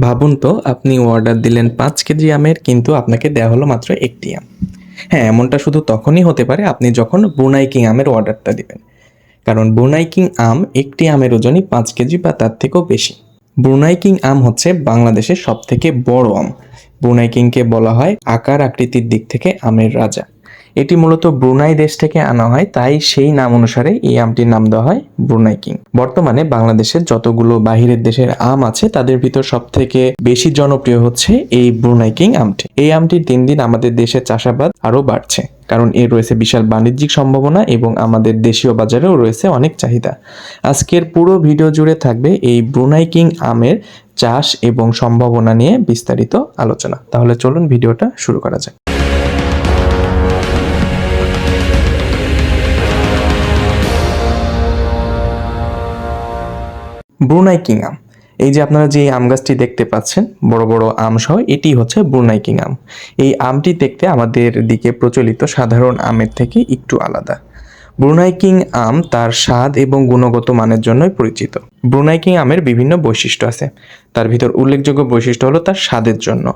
ভাবুন তো, আপনি অর্ডার দিলেন পাঁচ কেজি আমের, কিন্তু আপনাকে দেওয়া হলো মাত্র একটি আম। হ্যাঁ এমনটা শুধু তখনই হতে পারে আপনি যখন বুনাই কিং আমের অর্ডারটা দিবেন। কারণ বুনাই কিং আম একটি আমের ওজনই পাঁচ কেজি বা তার থেকেও বেশি। ব্রুনাই কিং আম হচ্ছে বাংলাদেশের সব থেকে বড় আম। ব্রুনাই কিংকে বলা হয় আকার আকৃতির দিক থেকে আমের রাজা। এটি মূলত ব্রুনাই দেশ থেকে আনা হয়, তাই সেই নাম অনুসারে এই আমটির নাম দেওয়া হয় ব্রুনাই কিং। বর্তমানে বাংলাদেশের যতগুলো বাহিরের দেশের আম আছে, তাদের ভিতর সব থেকে বেশি জনপ্রিয় হচ্ছে এই ব্রুনাই কিং আমটি। এই আমটির দিন দিন আমাদের দেশের চাষাবাদ আরও বাড়ছে, কারণ এর রয়েছে বিশাল বাণিজ্যিক সম্ভাবনা এবং আমাদের দেশীয় বাজারেও রয়েছে অনেক চাহিদা। আজকের পুরো ভিডিও জুড়ে থাকবে এই ব্রুনাই কিং আমের চাষ এবং সম্ভাবনা নিয়ে বিস্তারিত আলোচনা। তাহলে চলুন ভিডিওটা শুরু করা যাক। ব্রুনাই কিং আম এই যে আপনারা যে আম গাছটি দেখতে পাচ্ছেন, বড় বড় আম সহ, এটি হচ্ছে ব্রুনাই কিং আম এই আমটি দেখতে আমাদের দিকে প্রচলিত সাধারণ আমের থেকে একটু আলাদা। ব্রুনাই কিং আম তার স্বাদ এবং গুণগত মানের জন্যই পরিচিত। ব্রুনাই কিং আমের বিভিন্ন বৈশিষ্ট্য আছে। তার ভিতর উল্লেখযোগ্য বৈশিষ্ট্য হলো তার স্বাদের জন্য।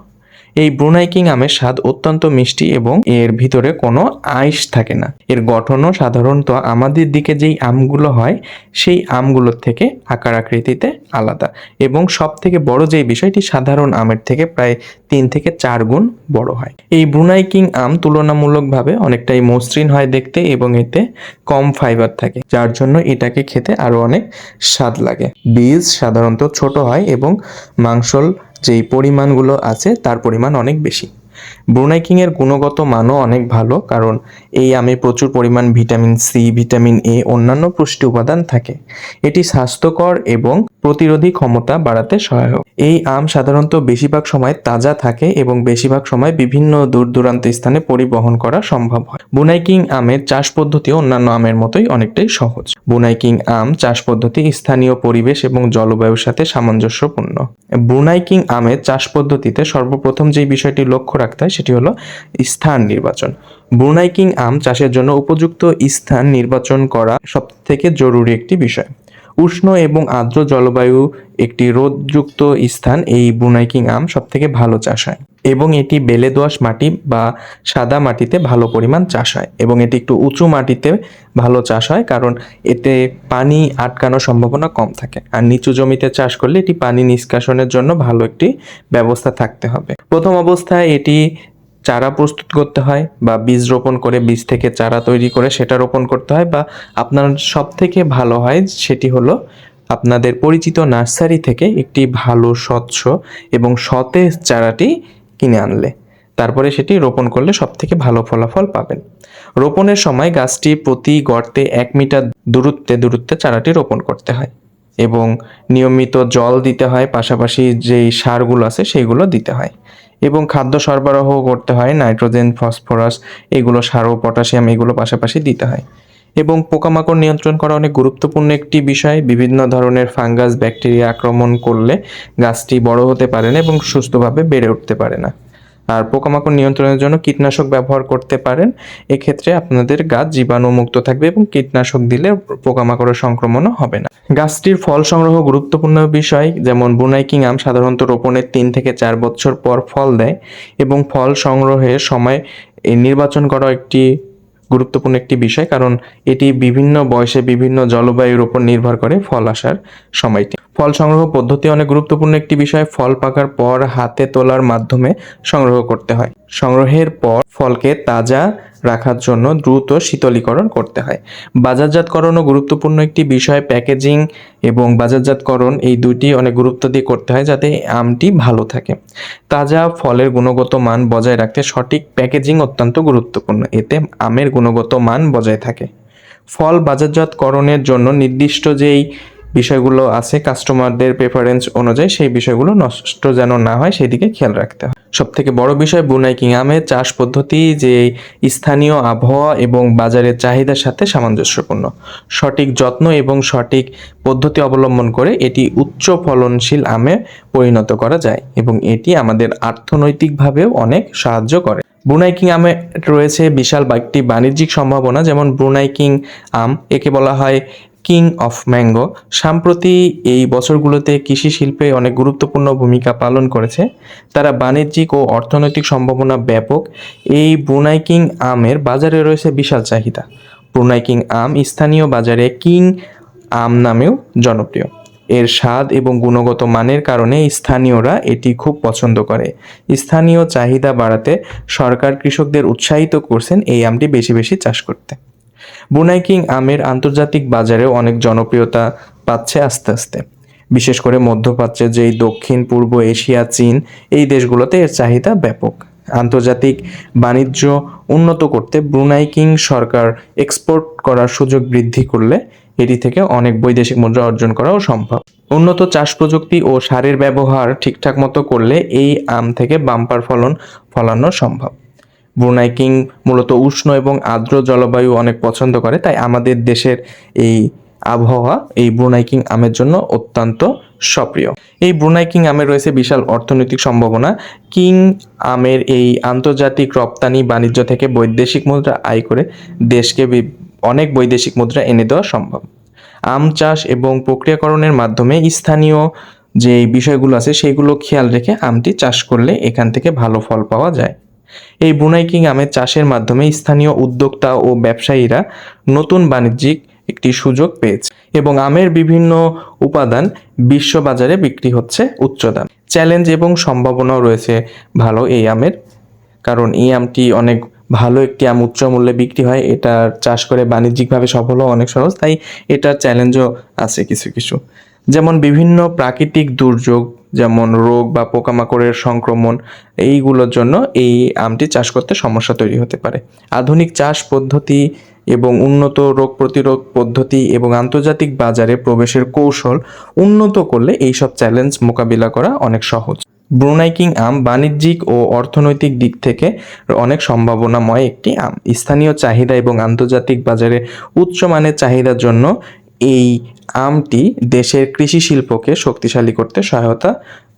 এই ব্রুনাই কিং আমের স্বাদ অত্যন্ত মিষ্টি এবং এর ভিতরে কোনো আইস থাকে না। এর গঠনও সাধারণত আমাদের দিকে যেই আমগুলো হয়, সেই আমগুলোর থেকে আকার আকৃতিতে আলাদা এবং সব থেকে বড় যেই বিষয়টি সাধারণ আমের থেকে প্রায় তিন থেকে চার গুণ বড় হয়। এই ব্রুনাই কিং আম তুলনামূলকভাবে অনেকটাই মসৃণ হয় দেখতে এবং এতে কম ফাইবার থাকে, যার জন্য এটাকে খেতে আরও অনেক স্বাদ লাগে। বীজ সাধারণত ছোট হয় এবং মাংসল যেই পরিমাণগুলো আছে তার পরিমাণ অনেক বেশি। ব্রুনাই কিংয়ের গুণগত মানও অনেক ভালো, কারণ এই আমে প্রচুর পরিমাণ ভিটামিন সি ভিটামিন এ অন্যান্য পুষ্টি উপাদান থাকে। এটি স্বাস্থ্যকর এবং প্রতিরোধী ক্ষমতা বাড়াতে সহায়ক। এই আম সাধারণত বেশিরভাগ সময় তাজা থাকে এবং বেশিরভাগ সময় বিভিন্ন দূর দূরান্ত স্থানে পরিবহন করা সম্ভব হয়। বুনাইকিং আমের চাষ পদ্ধতি অন্যান্য আমের মতোই অনেকটাই সহজ। বুনাইকিং আম চাষ পদ্ধতি স্থানীয় পরিবেশ এবং জলবায়ুর সাথে সামঞ্জস্যপূর্ণ। বুনাইকিং আমের চাষ পদ্ধতিতে সর্বপ্রথম যে বিষয়টি লক্ষ্য রাখতে হয় সেটি হলো স্থান নির্বাচন। ব্রুনাই কিং আম চাষের জন্য উপযুক্ত স্থান নির্বাচন করা সব থেকে জরুরি একটি বিষয়। উষ্ণ এবং আর্দ্র জলবায়ু একটি রোদযুক্ত স্থান এই বুনাই কিং আম সব থেকে ভালো চাষ হয়। এবং এটি বেলে দোআঁশ মাটি বা সাদা মাটিতে ভালো পরিমাণ চাষ হয় এবং এটি একটু উঁচু মাটিতে ভালো চাষ হয় কারণ এতে পানি আটকানোর সম্ভাবনা কম থাকে। আর নিচু জমিতে চাষ করলে এটি পানি নিষ্কাশনের জন্য ভালো একটি ব্যবস্থা থাকতে হবে। প্রথম অবস্থায় এটি চারা প্রস্তুত করতে হয় বা বীজ রোপণ করে, বীজ থেকে চারা তৈরি করে সেটা রোপণ করতে হয় বা আপনার সব থেকে ভালো হয় সেটি হলো আপনাদের পরিচিত নার্সারি থেকে একটি ভালো স্বচ্ছ এবং সতেজ চারাটি কিনে আনলে। তারপরে সেটি রোপণ করলে সব থেকে ভালো ফলাফল পাবেন। রোপণের সময় গাছটি প্রতি গর্তে এক মিটার দূরত্বে দূরত্বে চারাটি রোপণ করতে হয় এবং নিয়মিত জল দিতে হয়, পাশাপাশি যেই সারগুলো আছে সেইগুলো দিতে হয়। এবং খাদ্য সরবরাহ করতে হয়, নাইট্রোজেন, ফসফরাস, এগুলো সার ও পটাশিয়াম, এগুলো পাশাপাশি দিতে হয়। এবং পোকামাকড় নিয়ন্ত্রণ করা অনেক গুরুত্বপূর্ণ একটি বিষয়, বিভিন্ন ধরনের ফাঙ্গাস, ব্যাকটেরিয়া আক্রমণ করলে গাছটি বড় হতে পারে না এবং সুস্থভাবে বেড়ে উঠতে পারে না। আর পোকামাকড় নিয়ন্ত্রণের জন্য কীটনাশক ব্যবহার করতে পারেন। এক্ষেত্রে আপনাদের গাছ জীবাণুমুক্ত থাকবে এবং কীটনাশক দিলে পোকামাকড়ের সংক্রমণও হবে না। গাছটির ফল সংগ্রহ গুরুত্বপূর্ণ বিষয়, যেমন বুনাইকিং আম সাধারণত রোপণের তিন থেকে চার বছর পর ফল দেয় এবং ফল সংগ্রহের সময় নির্বাচন করা একটি গুরুত্বপূর্ণ একটি বিষয়, কারণ এটি বিভিন্ন বয়সে বিভিন্ন জলবায়ুর উপর নির্ভর করে ফল আসার সময়টি। ফল সংগ্রহ পদ্ধতি অনেক গুরুত্বপূর্ণ একটি বিষয়, ফল পাকার পর হাতে তোলার মাধ্যমে সংগ্রহ করতে হয়। সংগ্রহের পর ফলকে তাজা রাখার জন্য দ্রুত শীতলীকরণ করতে হয়। বাজারজাতকরণও গুরুত্বপূর্ণ একটি বিষয়। প্যাকেজিং এবং বাজারজাতকরণ এই দুইটি অনেক গুরুত্ব দিয়ে করতে হয় যাতে আমটি ভালো থাকে। তাজা ফলের গুণগত মান বজায় রাখতে সঠিক প্যাকেজিং অত্যন্ত গুরুত্বপূর্ণ। এতে আমের গুণগত মান বজায় থাকে। ফল বাজারজাতকরণের জন্য নির্দিষ্ট যেই বিষয়গুলো আছে কাস্টমারদের প্রেফারেন্স অনুযায়ী সেই বিষয়গুলো নষ্ট যেন না হয় সেদিকে খেয়াল রাখতে হয়। সব থেকে বড় বিষয় বুনাইকিং আমের চাষ পদ্ধতি, যে স্থানীয় আবহাওয়া এবং বাজারের চাহিদার সাথে সামঞ্জস্যপূর্ণ। সঠিক যত্ন এবং সঠিক পদ্ধতি অবলম্বন করে এটি উচ্চ ফলনশীল আমে পরিণত করা যায় এবং এটি আমাদের অর্থনৈতিকভাবেও অনেক সাহায্য করে। ব্রুনাইকিং আমে রয়েছে বিশাল একটি বাণিজ্যিক সম্ভাবনা, যেমন ব্রুনাইকিং আম, একে বলা হয় কিং অফ ম্যাঙ্গো। সাম্প্রতি এই বছরগুলোতে কৃষি শিল্পে অনেক গুরুত্বপূর্ণ ভূমিকা পালন করেছে। তারা বাণিজ্যিক ও অর্থনৈতিক সম্ভাবনা ব্যাপক। এই ব্রুনাই কিং আমের বাজারে রয়েছে বিশাল চাহিদা। ব্রুনাই কিং আম স্থানীয় বাজারে কিং আম নামেও জনপ্রিয়। এর স্বাদ এবং গুণগত মানের কারণে স্থানীয়রা এটি খুব পছন্দ করে। স্থানীয় চাহিদা বাড়াতে সরকার কৃষকদের উৎসাহিত করছেন এই আমটি বেশি বেশি চাষ করতে। বুনাই কিং আমের আন্তর্জাতিক বাজারেও অনেক জনপ্রিয়তা পাচ্ছে আস্তে আস্তে। বিশেষ করে মধ্যপ্রাচ্যের যেই দক্ষিণ, পূর্ব এশিয়া, চীন, এই দেশগুলোতে এর চাহিদা ব্যাপক। আন্তর্জাতিক বাণিজ্য উন্নত করতে ব্রুনাই কিং সরকার এক্সপোর্ট করার সুযোগ বৃদ্ধি করলে এটি থেকে অনেক বৈদেশিক মুদ্রা অর্জন করাও সম্ভব। উন্নত চাষ প্রযুক্তি ও সারের ব্যবহার ঠিকঠাক মতো করলে এই আম থেকে বাম্পার ফলন ফলানো সম্ভব। ব্রুনাই কিং মূলত উষ্ণ এবং আর্দ্র জলবায়ু অনেক পছন্দ করে, তাই আমাদের দেশের এই আবহাওয়া এই ব্রুনাই কিং আমের জন্য অত্যন্ত সপ্রিয় এই ব্রুনাই কিং আমের রয়েছে বিশাল অর্থনৈতিক সম্ভাবনা। কিং আমের এই আন্তর্জাতিক রপ্তানি বাণিজ্য থেকে বৈদেশিক মুদ্রা আয় করে দেশকে অনেক বৈদেশিক মুদ্রা এনে দেওয়া সম্ভব। আম চাষ এবং প্রক্রিয়াকরণের মাধ্যমে স্থানীয় যে বিষয়গুলো আছে সেইগুলো খেয়াল রেখে আমটি চাষ করলে এখান থেকে ভালো ফল পাওয়া যায়। এই বুনাই কিং আমের চাষের মাধ্যমে স্থানীয় উদ্যোক্তা ও ব্যবসায়ীরা নতুন বাণিজ্যিক একটি সুযোগ পেয়েছে এবং আমের বিভিন্ন উপাদান বিশ্ববাজারে বিক্রি হচ্ছে উচ্চ দাম। চ্যালেঞ্জ এবং সম্ভাবনাও রয়েছে ভালো এই আমের, কারণ এই আমটি অনেক ভালো একটি আম উচ্চ মূল্যে বিক্রি হয়, এটা চাষ করে বাণিজ্যিকভাবে সফল হওয়া অনেক সহজ, তাই এটার চ্যালেঞ্জও আছে কিছু কিছু। যেমন বিভিন্ন প্রাকৃতিক দুর্যোগ যেমন রোগ বা পোকামাকড়ের সংক্রমণ, এইগুলোর জন্য এই আমটি চাষ করতে সমস্যা তৈরি হতে পারে। আধুনিক চাষ পদ্ধতি এবং উন্নত রোগ প্রতিরোধ পদ্ধতি এবং আন্তর্জাতিক বাজারে প্রবেশের কৌশল উন্নত করলে এইসব চ্যালেঞ্জ মোকাবিলা করা অনেক সহজ। ব্রুনাইকিং আম বাণিজ্যিক ও অর্থনৈতিক দিক থেকে অনেক সম্ভাবনাময় একটি আম। স্থানীয় চাহিদা এবং আন্তর্জাতিক বাজারে উচ্চমানের চাহিদার জন্য এই আমটি দেশের কৃষি শিল্পকে শক্তিশালী করতে সহায়তা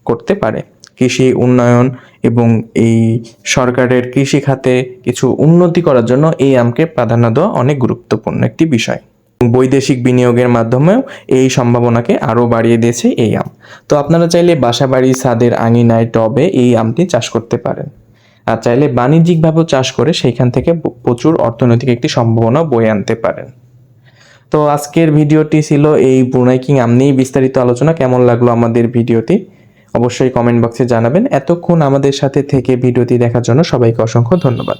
করতে পারে। কৃষি উন্নয়ন এবং এই সরকারের কৃষি খাতে কিছু উন্নতি করার জন্য এই আমকে প্রাধান্য দেওয়া অনেক গুরুত্বপূর্ণ একটি বিষয়। বৈদেশিক বিনিয়োগের মাধ্যমেও এই সম্ভাবনাকে আরও বাড়িয়ে দিয়েছে এই আম। তো আপনারা চাইলে বাসা বাড়ি ছাদের আঙিনায় টবে এই আমটি চাষ করতে পারেন। আর চাইলে বাণিজ্যিকভাবেও চাষ করে সেইখান থেকে প্রচুর অর্থনৈতিক একটি সম্ভাবনা বয়ে আনতে পারেন। তো আজকের ভিডিওটি ছিল এই ব্রুনাই কিং বিস্তারিত আলোচনা। কেমন লাগল আমাদের ভিডিওটি? অবশ্যই কমেন্ট বক্সে জানাবেন। এতক্ষণ আমাদের সাথে থেকে ভিডিওটি দেখার জন্য সবাইকে অসংখ্য ধন্যবাদ।